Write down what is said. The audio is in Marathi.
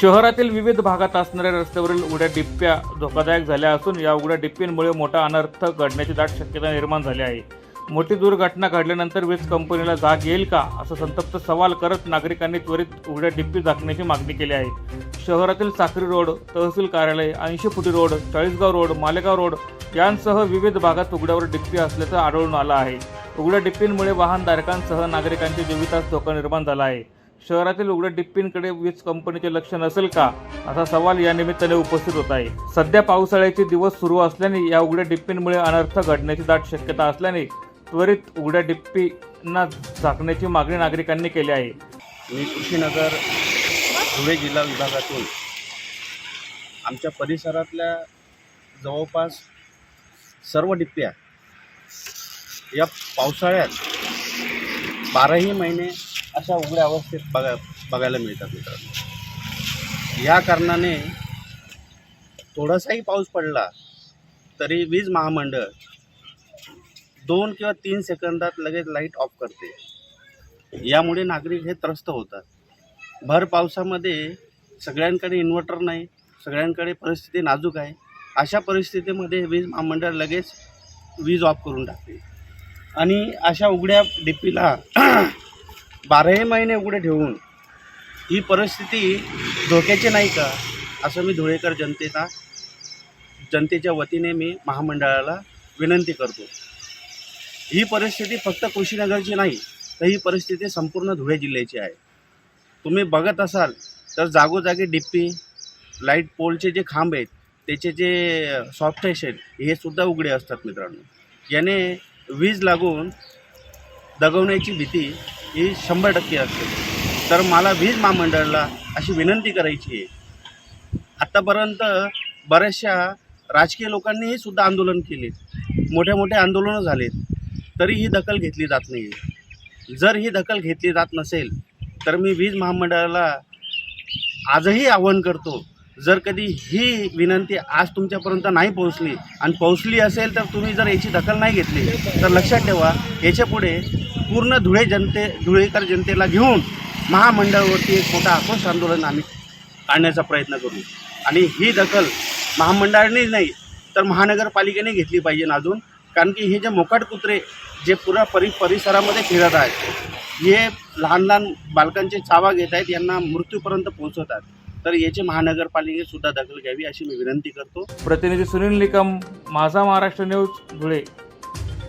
शहरातील विविध भागात असणाऱ्या रस्त्यावरील उघड्या डिप्प्या धोकादायक झाल्या असून या उघड्या डिप्पींमुळे मोठा अनर्थ घडण्याची दाट शक्यता निर्माण झाली आहे. मोठी दुर्घटना घडल्यानंतर वीज कंपनीला जाग येईल का असा संतप्त सवाल करत नागरिकांनी त्वरित उघड्या डिप्पी झाकण्याची मागणी केली आहे. शहरातील साखरी रोड तहसील कार्यालय ऐंशी फुटी road Chalisgaon road Malegaon road यांसह विविध भागात उघड्यावर डिप्पी असल्याचं आढळून आलं आहे. उघड्या डिप्पींमुळे वाहनधारकांसह नागरिकांच्या जीवितास धोका निर्माण झाला आहे. शहरातील उघड्या डिप्पींकडे वीज कंपनीचे लक्ष नसेल का? असा सवाल या निमित्ताने उपस्थित होत आहे. सध्या पावसाळ्याचे दिवस सुरू असल्याने या उघड्या डिप्पींमुळे अनर्थ घडण्याची दाट शक्यता असल्याने त्वरित उघड्या डिप्पींना झाकण्याची मागणी नागरिकांनी केली आहे. मी कुशीनगर धुळे जिल्हा विभागातून आमच्या परिसरातल्या जवळपास सर्व डिप्प्या या पावसाळ्यात बाराही महिने अशा उघड्या अवस्थेत बघा बघायला मिळतात मित्रांनो. या कारणाने थोडासाही पाऊस पडला तरी वीज महामंडळ दोन किंवा तीन सेकंदात लगेच लाइट ऑफ करते. यामुळे नागरिक हे त्रस्त होतात. भर पावसामध्ये सगळ्यांकडे इन्व्हर्टर नाही सगळ्यांकडे परिस्थिती नाजूक आहे. अशा परिस्थितीमध्ये वीज महामंडळ लगेच वीज ऑफ करून टाकते. आणि अशा उघड्या डीपीला बाराही महिने उघडे ठेवून ही परिस्थिती धोक्याची नाही का असं मी धुळेकर जनतेला जनतेच्या वतीने मी महामंडळाला विनंती करतो. ही परिस्थिती फक्त कुशीनगरची नाही तर ही परिस्थिती संपूर्ण धुळे जिल्ह्याची आहे. तुम्ही बघत असाल तर जागोजागी डिप्पी लाइट पोलचे जे खांब आहेत त्याचे जे सॉफ्टेश आहेत हे सुद्धा उघडे असतात मित्रांनो. याने वीज लागून दगवण्याची भीती ही शंभर टक्के असते. तर मला वीज महामंडळाला अशी विनंती करायची आहे. आत्तापर्यंत बऱ्याचशा राजकीय लोकांनीही सुद्धा आंदोलन केले. मोठ्या मोठ्या आंदोलनं झालेत. तरी ही दखल घेतली जात नाही आहे जर ही दखल घेतली जात नसेल तर मी वीज महामंडळाला आजही आवाहन करतो जर कधी ही विनंती आज तुमच्यापर्यंत नाही पोहोचली आणि पोहोचली असेल तर तुम्ही जर याची दखल नाही घेतली तर लक्षात ठेवा याच्यापुढे पूर्ण धुळे जनते धुळेकर जनतेला घेऊन महामंडळावरती एक मोठा आक्रोश आंदोलन आम्ही काढण्याचा प्रयत्न करू. आणि ही दखल महामंडळाने नाही तर महानगरपालिकेने घेतली पाहिजे अजून. कारण की हे जे मोकाट कुत्रे जे पुरा परि परिसरामध्ये फिरत आहेत हे लहान लहान बालकांचे चावा घेत आहेत यांना मृत्यूपर्यंत पोहोचवतात. तर याची महानगरपालिकेसुद्धा दखल घ्यावी अशी मी विनंती करतो. प्रतिनिधी सुनील निकम माझा महाराष्ट्र न्यूज धुळे.